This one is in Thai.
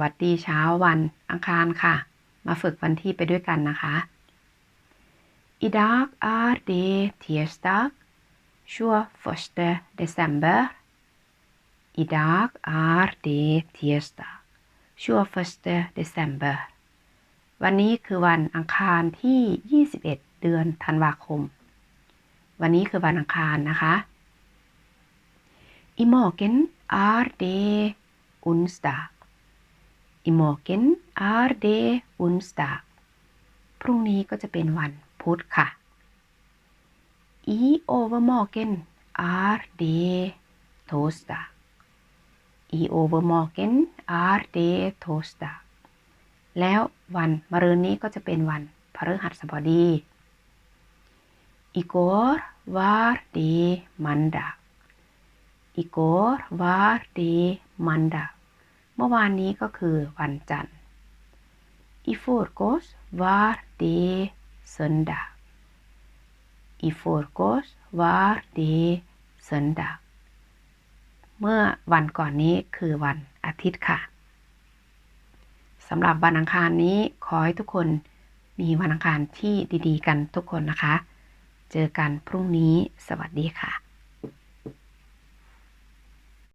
วัสดีเช้าวันอังคารค่ะ มาฝึกวันที่ไปด้วยกันนะคะ Idag er det tirsdag 21 desember Idag er det tirsdag 21 desember วันนี้คือวันอังคารที่ 21 เดือนธันวาคม วันนี้คือวันอังคารนะคะ I morgen er det onsdag I morgen er det onsdag พรุ่งนี้ก็จะเป็นวันพุธค่ะ I overmorgen er det torsdag I overmorgen er det torsdag แล้ววันมะรืนนี้ก็จะเป็นวันพฤหัสบดี I går var det mandag I går var det mandag มื่อวานนี้ก็คือวันจันทร์ I forgårs var det søndag I forgårs var det søndag เมื่อวันก่อนนี้คือวันอาทิตย์ค่ะสำหรับวันอังคารนี้ขอให้ทุกคนมีวันอังคารที่ดีๆ กันทุกคนนะคะ เจอกันพรุ่งนี้สวัสดีค่ะ